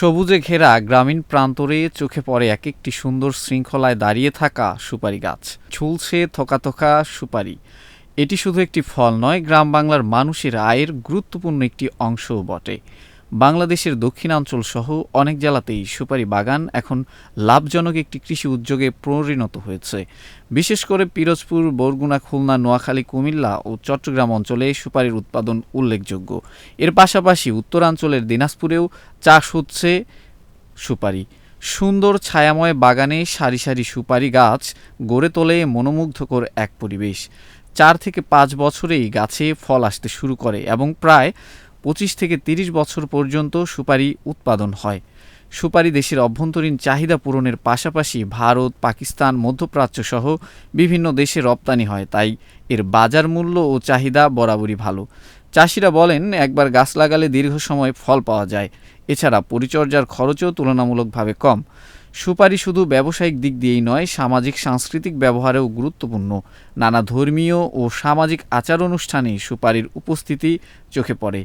সবুজে ঘেরা গ্রামীণ প্রান্তরে চোখে পড়ে এক একটি সুন্দর শৃঙ্খলায় দাঁড়িয়ে থাকা সুপারি গাছ। ঝুলছে থোকা থোকা সুপারি। এটি শুধু একটি ফল নয়, গ্রাম বাংলার মানুষের আয়ের গুরুত্বপূর্ণ একটি অংশও বটে। বাংলাদেশের দক্ষিণাঞ্চল সহ অনেক জেলাতেই সুপারি বাগান এখন লাভজনক একটি কৃষি উদ্যোগে পরিণত হয়েছে। বিশেষ করে পিরোজপুর, বরগুনা, খুলনা, নোয়াখালী, কুমিল্লা ও চট্টগ্রাম অঞ্চলে সুপারির উৎপাদন উল্লেখযোগ্য। এর পাশাপাশি উত্তরাঞ্চলের দিনাজপুরেও চাষ হচ্ছে সুপারি। সুন্দর ছায়াময় বাগানে সারি সারি সুপারি গাছ গড়ে তোলে মনোমুগ্ধকর এক পরিবেশ। চার থেকে পাঁচ বছরেই গাছে ফল আসতে শুরু করে এবং প্রায় পঁচিশ থেকে তিরিশ বছর পর্যন্ত সুপারি উৎপাদন হয়। সুপারি দেশের অভ্যন্তরীণ চাহিদা পূরণের পাশাপাশি ভারত, পাকিস্তান মধ্যপ্রাচ্য সহ বিভিন্ন দেশে রপ্তানি হয়, তাই এর বাজার মূল্য ও চাহিদা বরাবরই ভালো। চাষিরা বলেন, একবার গাছ লাগালে দীর্ঘ সময় ফল পাওয়া যায়। এছাড়া পরিচর্যার খরচও তুলনামূলকভাবে কম। সুপারি শুধু ব্যবসায়িক দিক দিয়েই নয়, সামাজিক, সাংস্কৃতিক ব্যবহারেও গুরুত্বপূর্ণ। নানা ধর্মীয় ও সামাজিক আচার অনুষ্ঠানে সুপারির উপস্থিতি চোখে পড়ে।